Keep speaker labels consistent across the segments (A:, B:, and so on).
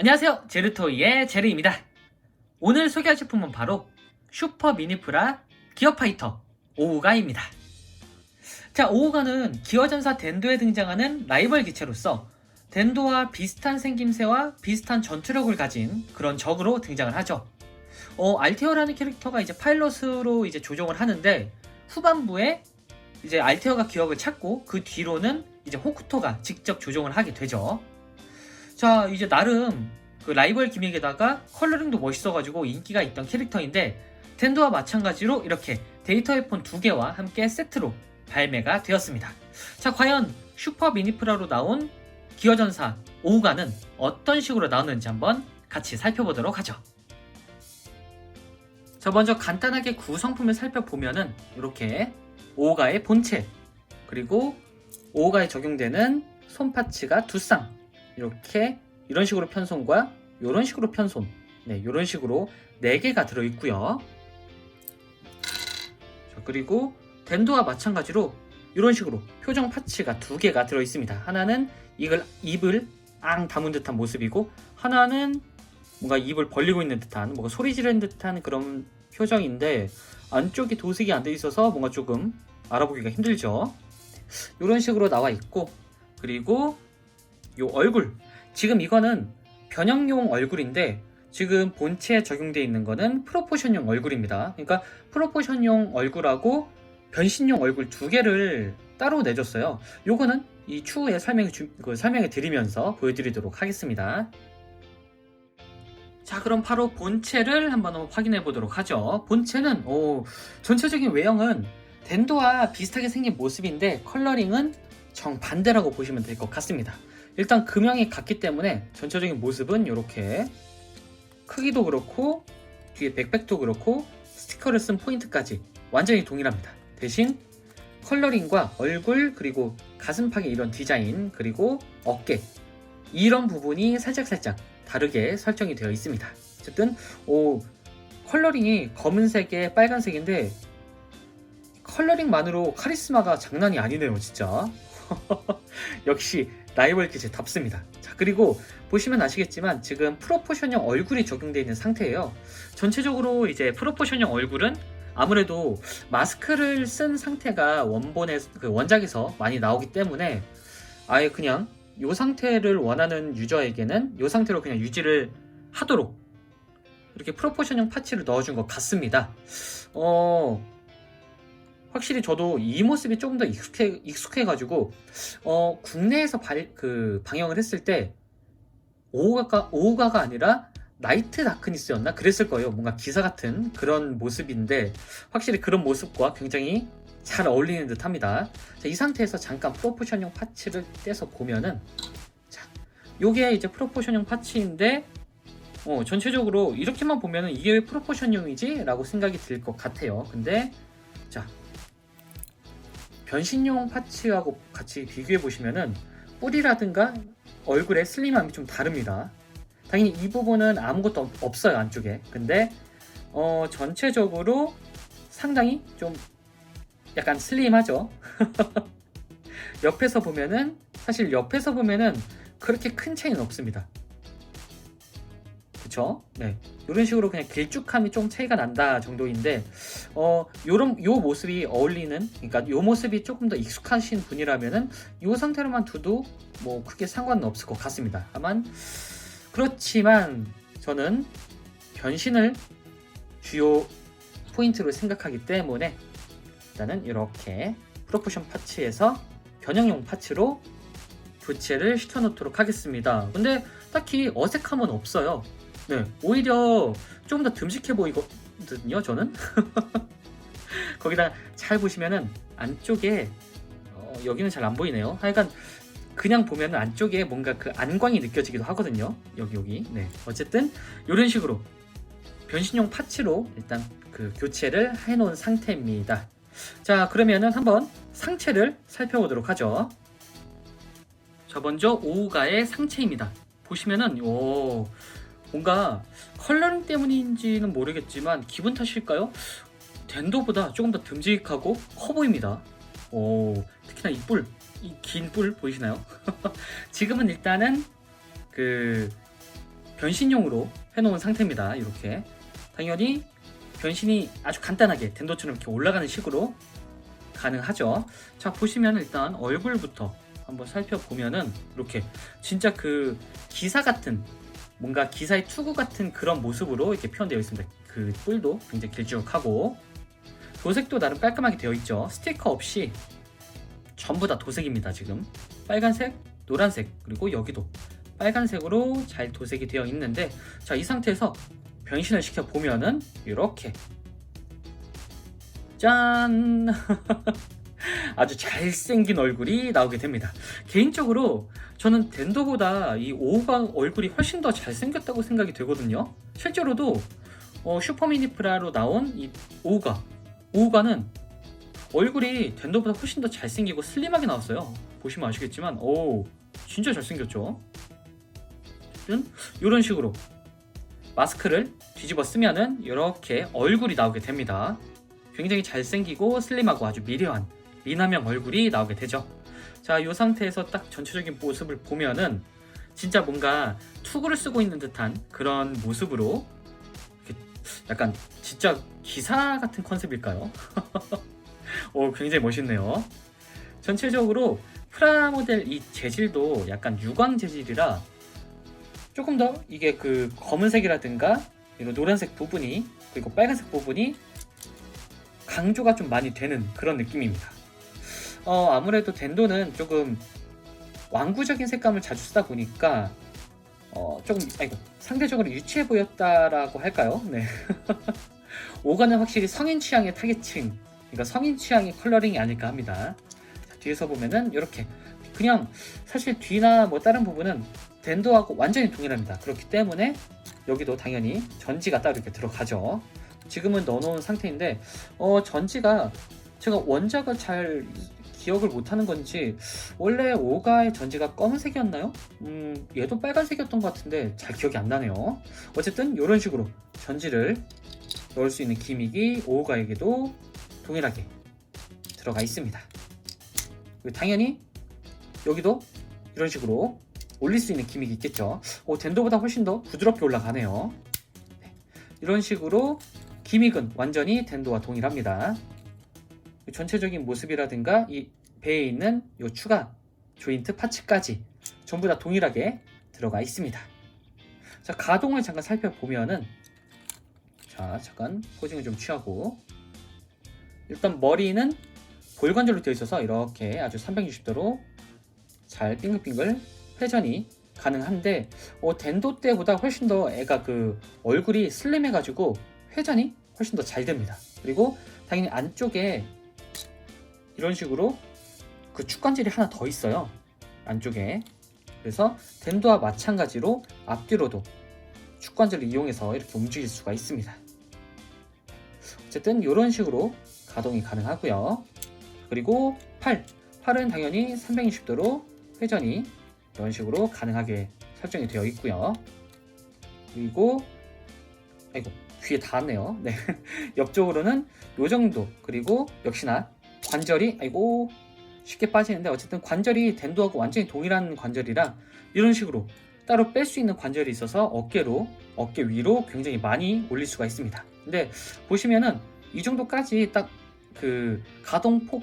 A: 안녕하세요. 제르토이의 제르입니다. 오늘 소개할 제품은 바로 슈퍼 미니프라 기어 파이터 오우가입니다. 자, 오우가는 기어 전사 덴도에 등장하는 라이벌 기체로서 덴도와 비슷한 생김새와 비슷한 전투력을 가진 그런 적으로 등장을 하죠. 어, 알테어라는 캐릭터가 이제 파일럿으로 이제 조종을 하는데 후반부에 이제 알테어가 기억을 찾고 그 뒤로는 이제 호쿠토가 직접 조종을 하게 되죠. 자, 이제 나름 그 라이벌 기믹에다가 컬러링도 멋있어가지고 인기가 있던 캐릭터인데 덴도와 마찬가지로 이렇게 데이터 웨폰 두 개와 함께 세트로 발매가 되었습니다. 자, 과연 슈퍼 미니프라로 나온 기어전사 오우가는 어떤 식으로 나오는지 한번 같이 살펴보도록 하죠. 자, 먼저 간단하게 구성품을 살펴보면은 이렇게 오우가의 본체 그리고 오우가에 적용되는 손 파츠가 두 쌍 이렇게 이런 식으로 편손과 이런 식으로 편손 네 이런 식으로 네 개가 들어 있고요. 자, 그리고 덴도와 마찬가지로 이런 식으로 표정 파츠가 두 개가 들어 있습니다. 하나는 이걸 입을 앙 다문 듯한 모습이고 하나는 뭔가 입을 벌리고 있는 듯한 뭔가 소리 지르는 듯한 그런 표정인데 안쪽이 도색이 안 돼 있어서 뭔가 조금 알아보기가 힘들죠. 이런 식으로 나와 있고 그리고 요 얼굴 지금 이거는 변형용 얼굴인데 지금 본체에 적용되어 있는 거는 프로포션용 얼굴입니다. 그러니까 프로포션용 얼굴하고 변신용 얼굴 두 개를 따로 내줬어요. 요거는 이 추후에 설명해, 주, 그 설명해 드리면서 보여드리도록 하겠습니다. 자, 그럼 바로 본체를 한번 확인해 보도록 하죠. 본체는, 오, 전체적인 외형은 덴도와 비슷하게 생긴 모습인데 컬러링은 정반대라고 보시면 될 것 같습니다. 일단 금형이 같기 때문에 전체적인 모습은 이렇게 크기도 그렇고 뒤에 백팩도 그렇고 스티커를 쓴 포인트까지 완전히 동일합니다. 대신 컬러링과 얼굴 그리고 가슴팍의 이런 디자인 그리고 어깨 이런 부분이 살짝살짝 다르게 설정이 되어 있습니다. 어쨌든 오 컬러링이 검은색에 빨간색인데 컬러링만으로 카리스마가 장난이 아니네요, 진짜. 역시 라이벌 기제답습니다. 자, 그리고 보시면 아시겠지만 지금 프로포션형 얼굴이 적용되어 있는 상태예요. 전체적으로 이제 프로포션형 얼굴은 아무래도 마스크를 쓴 상태가 원본의 그 원작에서 많이 나오기 때문에 아예 그냥 이 상태를 원하는 유저에게는 이 상태로 그냥 유지를 하도록 이렇게 프로포션형 파츠를 넣어준 것 같습니다. 어, 확실히 저도 이 모습이 조금 더 익숙해, 익숙해가지고, 어, 국내에서 발, 그, 방영을 했을 때, 오가가, 오가가 아니라, 나이트 다크니스였나? 그랬을 거예요. 뭔가 기사 같은 그런 모습인데, 확실히 그런 모습과 굉장히 잘 어울리는 듯 합니다. 자, 이 상태에서 잠깐 프로포션용 파츠를 떼서 보면은, 자, 요게 이제 프로포션용 파츠인데, 어, 전체적으로 이렇게만 보면은 이게 왜 프로포션용이지? 라고 생각이 들 것 같아요. 근데, 자, 변신용 파츠하고 같이 비교해 보시면은 뿔이라든가 얼굴의 슬림함이 좀 다릅니다. 당연히 이 부분은 아무것도 없- 없어요 안쪽에. 근데 어, 전체적으로 상당히 좀 약간 슬림하죠. 옆에서 보면은 사실 옆에서 보면은 그렇게 큰 차이는 없습니다. 그쵸? 네. 이런 식으로 그냥 길쭉함이 좀 차이가 난다 정도인데 어 요런 요 모습이 어울리는 그러니까 요 모습이 조금 더 익숙하신 분이라면은 요 상태로만 두도 뭐 크게 상관은 없을 것 같습니다. 다만 그렇지만 저는 변신을 주요 포인트로 생각하기 때문에 일단은 이렇게 프로포션 파츠에서 변형용 파츠로 교체를 시켜놓도록 하겠습니다. 근데 딱히 어색함은 없어요. 네, 오히려 조금 더 듬직해 보이거든요, 저는. 거기다 잘 보시면은 안쪽에 어, 여기는 잘 안 보이네요. 하여간 그냥 보면은 안쪽에 뭔가 그 안광이 느껴지기도 하거든요. 여기 여기. 네. 어쨌든 이런 식으로 변신용 파츠로 일단 그 교체를 해놓은 상태입니다. 자, 그러면은 한번 상체를 살펴보도록 하죠. 자, 먼저 오우가의 상체입니다. 보시면은 오 뭔가 컬러링 때문인지는 모르겠지만 기분 탓일까요? 덴도보다 조금 더 듬직하고 커 보입니다. 오, 특히나 이 뿔, 이 긴 뿔 보이시나요? 지금은 일단은 그 변신용으로 해놓은 상태입니다. 이렇게 당연히 변신이 아주 간단하게 덴도처럼 이렇게 올라가는 식으로 가능하죠. 자 보시면 일단 얼굴부터 한번 살펴보면은 이렇게 진짜 그 기사 같은 뭔가 기사의 투구 같은 그런 모습으로 이렇게 표현되어 있습니다. 그 뿔도 굉장히 길쭉하고 도색도 나름 깔끔하게 되어 있죠. 스티커 없이 전부 다 도색입니다. 지금 빨간색, 노란색 그리고 여기도 빨간색으로 잘 도색이 되어 있는데 자 이 상태에서 변신을 시켜 보면은 이렇게 짠 아주 잘생긴 얼굴이 나오게 됩니다. 개인적으로 저는 덴도보다 이 오우가 얼굴이 훨씬 더 잘생겼다고 생각이 되거든요. 실제로도 어, 슈퍼미니프라로 나온 이 오우가 오우가는 얼굴이 덴도보다 훨씬 더 잘생기고 슬림하게 나왔어요. 보시면 아시겠지만 오 진짜 잘생겼죠. 이런 식으로 마스크를 뒤집어 쓰면은 이렇게 얼굴이 나오게 됩니다. 굉장히 잘생기고 슬림하고 아주 미려한 미남형 얼굴이 나오게 되죠. 자, 이 상태에서 딱 전체적인 모습을 보면은 진짜 뭔가 투구를 쓰고 있는 듯한 그런 모습으로 약간 진짜 기사 같은 컨셉일까요? 오, 굉장히 멋있네요. 전체적으로 프라모델 이 재질도 약간 유광 재질이라 조금 더 이게 그 검은색이라든가 이런 노란색 부분이 그리고 빨간색 부분이 강조가 좀 많이 되는 그런 느낌입니다. 어, 아무래도 덴도는 조금 왕구적인 색감을 자주 쓰다 보니까 어, 조금 아이고 상대적으로 유치해 보였다라고 할까요? 네. 오가는 확실히 성인 취향의 타겟층, 그러니까 성인 취향의 컬러링이 아닐까 합니다. 자, 뒤에서 보면은 이렇게 그냥 사실 뒤나 뭐 다른 부분은 덴도하고 완전히 동일합니다. 그렇기 때문에 여기도 당연히 전지가 따로 이렇게 들어가죠. 지금은 넣어놓은 상태인데 어, 전지가 제가 원작을 잘 기억을 못하는 건지 원래 오가의 전지가 검은색이었나요? 음, 얘도 빨간색이었던 것 같은데 잘 기억이 안 나네요. 어쨌든 이런 식으로 전지를 넣을 수 있는 기믹이 오가에게도 동일하게 들어가 있습니다. 당연히 여기도 이런 식으로 올릴 수 있는 기믹이 있겠죠. 오, 덴도보다 훨씬 더 부드럽게 올라가네요. 네, 이런 식으로 기믹은 완전히 덴도와 동일합니다. 전체적인 모습이라든가 이 배에 있는 이 추가 조인트 파츠까지 전부 다 동일하게 들어가 있습니다. 자 가동을 잠깐 살펴보면은 자 잠깐 포징을 좀 취하고 일단 머리는 볼관절로 되어 있어서 이렇게 아주 360도로 잘 빙글빙글 회전이 가능한데 어, 덴도 때보다 훨씬 더 애가 그 얼굴이 슬림해가지고 회전이 훨씬 더 잘 됩니다. 그리고 당연히 안쪽에 이런 식으로 그 축관절이 하나 더 있어요. 안쪽에. 그래서 덴도와 마찬가지로 앞뒤로도 축관절을 이용해서 이렇게 움직일 수가 있습니다. 어쨌든 이런 식으로 가동이 가능하고요. 그리고 팔. 팔은 당연히 360도로 회전이 이런 식으로 가능하게 설정이 되어 있고요. 그리고 아이고 귀에 닿았네요. 네. 옆쪽으로는 요 정도 그리고 역시나 관절이 아이고 쉽게 빠지는데 어쨌든 관절이 덴도하고 완전히 동일한 관절이라 이런 식으로 따로 뺄 수 있는 관절이 있어서 어깨로 어깨 위로 굉장히 많이 올릴 수가 있습니다. 근데 보시면은 이 정도까지 딱 그 가동폭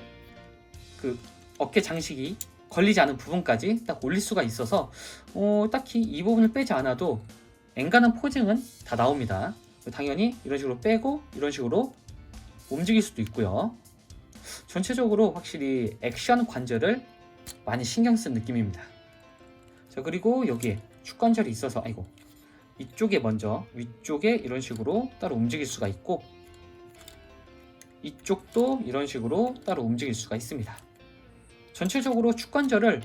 A: 그 어깨 장식이 걸리지 않은 부분까지 딱 올릴 수가 있어서 어, 딱히 이 부분을 빼지 않아도 엔간한 포징은 다 나옵니다. 당연히 이런 식으로 빼고 이런 식으로 움직일 수도 있고요. 전체적으로 확실히 액션 관절을 많이 신경 쓴 느낌입니다. 자 그리고 여기에 축관절이 있어서 아이고 이쪽에 먼저 위쪽에 이런 식으로 따로 움직일 수가 있고 이쪽도 이런 식으로 따로 움직일 수가 있습니다. 전체적으로 축관절을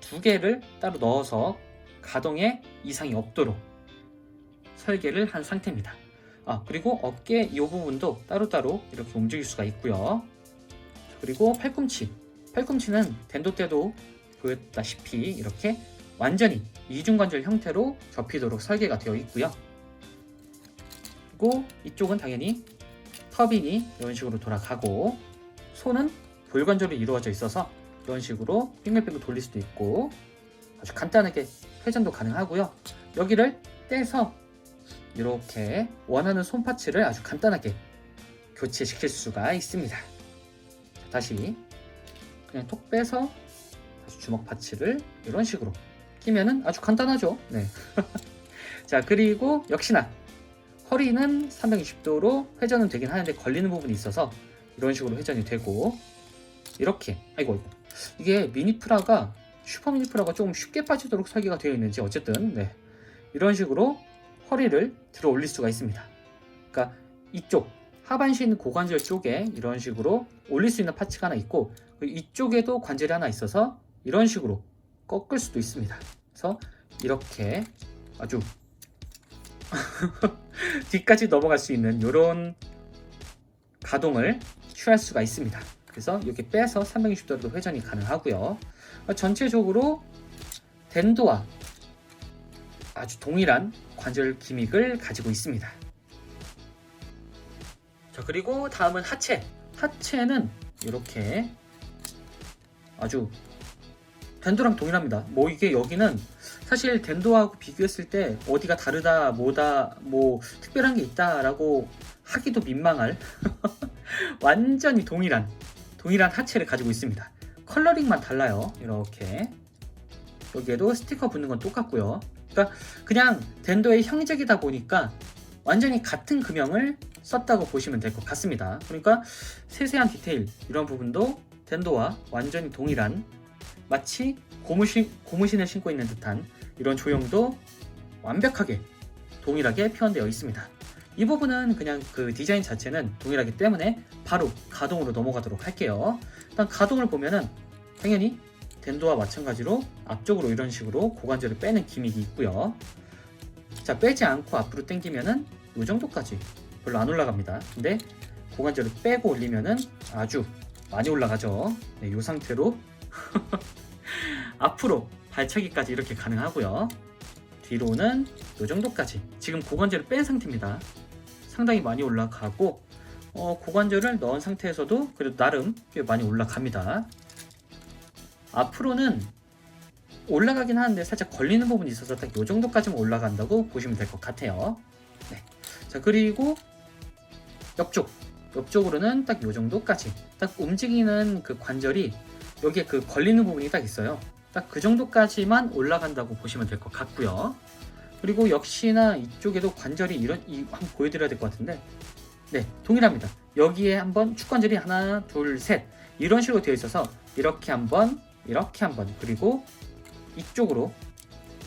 A: 두 개를 따로 넣어서 가동에 이상이 없도록 설계를 한 상태입니다. 아 그리고 어깨 이 부분도 따로따로 이렇게 움직일 수가 있고요. 그리고 팔꿈치 팔꿈치는 덴도 때도 보였다시피 이렇게 완전히 이중관절 형태로 접히도록 설계가 되어 있고요. 그리고 이쪽은 당연히 터빈이 이런 식으로 돌아가고 손은 볼관절로 이루어져 있어서 이런 식으로 빙글빙글 돌릴 수도 있고 아주 간단하게 회전도 가능하고요. 여기를 떼서 이렇게 원하는 손 파츠를 아주 간단하게 교체시킬 수가 있습니다. 다시 그냥 톡 빼서 다시 주먹 파츠를 이런 식으로 끼면은 아주 간단하죠. 네. 자 그리고 역시나 허리는 360도로 회전은 되긴 하는데 걸리는 부분이 있어서 이런 식으로 회전이 되고 이렇게 아이고 아이고 이게 미니프라가 슈퍼 미니프라가 조금 쉽게 빠지도록 설계가 되어 있는지 어쨌든 네. 이런 식으로 허리를 들어 올릴 수가 있습니다. 그러니까 이쪽 하반신 고관절 쪽에 이런 식으로 올릴 수 있는 파츠가 하나 있고 그리고 이쪽에도 관절이 하나 있어서 이런 식으로 꺾을 수도 있습니다. 그래서 이렇게 아주 뒤까지 넘어갈 수 있는 이런 가동을 취할 수가 있습니다. 그래서 이렇게 빼서 360도로 회전이 가능하고요. 전체적으로 덴도와 아주 동일한 관절 기믹을 가지고 있습니다. 자 그리고 다음은 하체. 하체는 이렇게 아주 덴도랑 동일합니다. 뭐 이게 여기는 사실 덴도하고 비교했을 때 어디가 다르다, 뭐다, 뭐 특별한 게 있다 라고 하기도 민망할 완전히 동일한 동일한 하체를 가지고 있습니다. 컬러링만 달라요. 이렇게 여기에도 스티커 붙는 건 똑같고요. 그러니까 그냥 덴도의 형적이다 보니까 완전히 같은 금형을 썼다고 보시면 될 것 같습니다. 그러니까 세세한 디테일 이런 부분도 덴도와 완전히 동일한 마치 고무신, 고무신을 신고 있는 듯한 이런 조형도 완벽하게 동일하게 표현되어 있습니다. 이 부분은 그냥 그 디자인 자체는 동일하기 때문에 바로 가동으로 넘어가도록 할게요. 일단 가동을 보면은 당연히 덴도와 마찬가지로 앞쪽으로 이런 식으로 고관절을 빼는 기믹이 있고요. 자 빼지 않고 앞으로 당기면은 이 정도까지 별로 안 올라갑니다. 근데 고관절을 빼고 올리면은 아주 많이 올라가죠. 네, 이 상태로 앞으로 발차기까지 이렇게 가능하고요. 뒤로는 이 정도까지 지금 고관절을 뺀 상태입니다. 상당히 많이 올라가고 어, 고관절을 넣은 상태에서도 그래도 나름 꽤 많이 올라갑니다. 앞으로는 올라가긴 하는데 살짝 걸리는 부분이 있어서 딱 이 정도까지만 올라간다고 보시면 될 것 같아요. 네. 자 그리고 옆쪽 옆쪽으로는 딱이 정도까지. 딱 움직이는 그 관절이 여기에 그 걸리는 부분이 딱 있어요. 딱 그 정도까지만 올라간다고 보시면 될 것 같고요. 그리고 역시나 이쪽에도 관절이 이런 이 한번 보여드려야 될 것 같은데. 네 동일합니다. 여기에 한번 축관절이 하나 둘 셋. 이런 식으로 되어 있어서 이렇게 한번 이렇게 한번. 그리고 이쪽으로.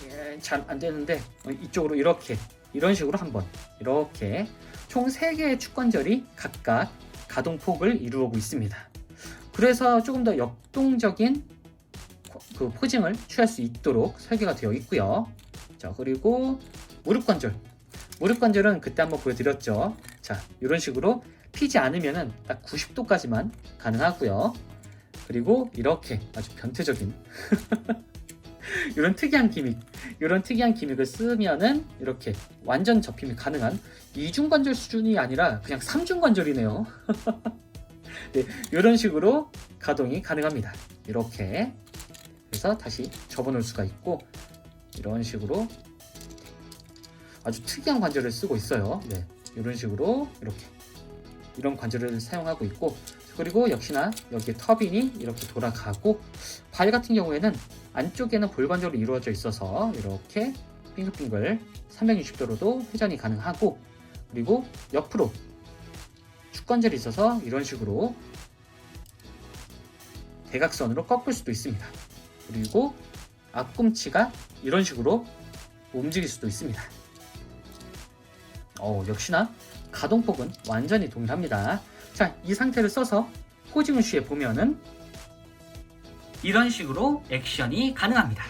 A: 예, 잘 안 되는데 어, 이쪽으로 이렇게. 이런 식으로 한번. 이렇게 총 3개의 축관절이 각각 가동폭을 이루고 있습니다. 그래서 조금 더 역동적인 그 포징을 취할 수 있도록 설계가 되어 있고요. 자 그리고 무릎 관절 무릎 관절은 그때 한번 보여드렸죠. 자 이런 식으로 피지 않으면은 딱 90도까지만 가능하고요. 그리고 이렇게 아주 변태적인 이런 특이한 기믹 이런 특이한 기믹을 쓰면은 이렇게 완전 접힘이 가능한 이중 관절 수준이 아니라 그냥 삼중 관절이네요. 네, 이런 식으로 가동이 가능합니다. 이렇게 그래서 다시 접어놓을 수가 있고 이런 식으로 아주 특이한 관절을 쓰고 있어요. 네, 이런 식으로 이렇게 이런 관절을 사용하고 있고 그리고 역시나 여기에 터빈이 이렇게 돌아가고 발 같은 경우에는 안쪽에는 볼관절로 이루어져 있어서 이렇게 빙글빙글 360도로도 회전이 가능하고 그리고 옆으로 축관절이 있어서 이런 식으로 대각선으로 꺾을 수도 있습니다. 그리고 앞꿈치가 이런 식으로 움직일 수도 있습니다. 어, 역시나 가동폭은 완전히 동일합니다. 자, 이 상태를 써서 포징을 취해 보면은 이런 식으로 액션이 가능합니다.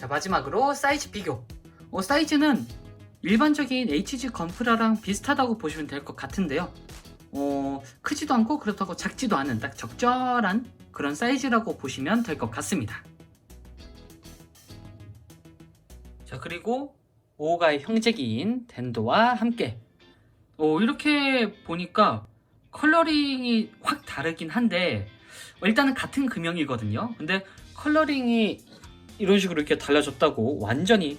A: 자 마지막으로 사이즈 비교. 어, 사이즈는 일반적인 HG 건프라랑 비슷하다고 보시면 될 것 같은데요. 어, 크지도 않고 그렇다고 작지도 않은 딱 적절한 그런 사이즈라고 보시면 될 것 같습니다. 자 그리고 오가의 형제기인 덴도와 함께 어, 이렇게 보니까 컬러링이 확 다르긴 한데 어, 일단은 같은 금형이거든요. 근데 컬러링이 이런 식으로 이렇게 달라졌다고 완전히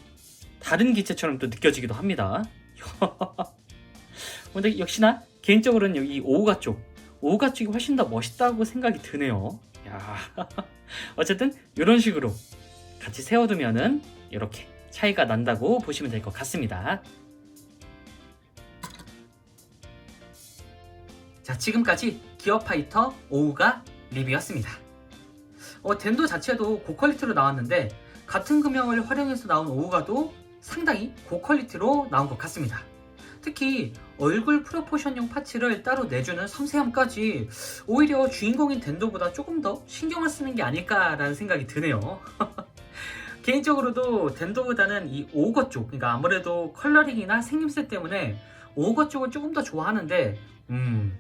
A: 다른 기체처럼 또 느껴지기도 합니다. 근데 역시나 개인적으로는 여기 오가 쪽, 오가 쪽이 훨씬 더 멋있다고 생각이 드네요. 야, 어쨌든 이런 식으로 같이 세워두면은 이렇게 차이가 난다고 보시면 될 것 같습니다. 자, 지금까지 기어 파이터 5가 리뷰였습니다. 어, 덴도 자체도 고퀄리티로 나왔는데 같은 금형을 활용해서 나온 5가도 상당히 고퀄리티로 나온 것 같습니다. 특히 얼굴 프로포션용 파츠를 따로 내주는 섬세함까지 오히려 주인공인 덴도보다 조금 더 신경을 쓰는 게 아닐까라는 생각이 드네요. 개인적으로도 덴도보다는 이 오거 쪽, 그러니까 아무래도 컬러링이나 생김새 때문에 오거 쪽을 조금 더 좋아하는데, 음,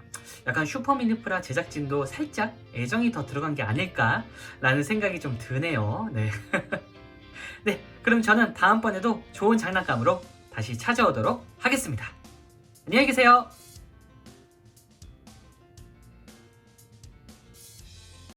A: 약간 슈퍼미니프라 제작진도 살짝 애정이 더 들어간 게 아닐까라는 생각이 좀 드네요. 네. 네, 그럼 저는 다음번에도 좋은 장난감으로 다시 찾아오도록 하겠습니다. 안녕히 계세요.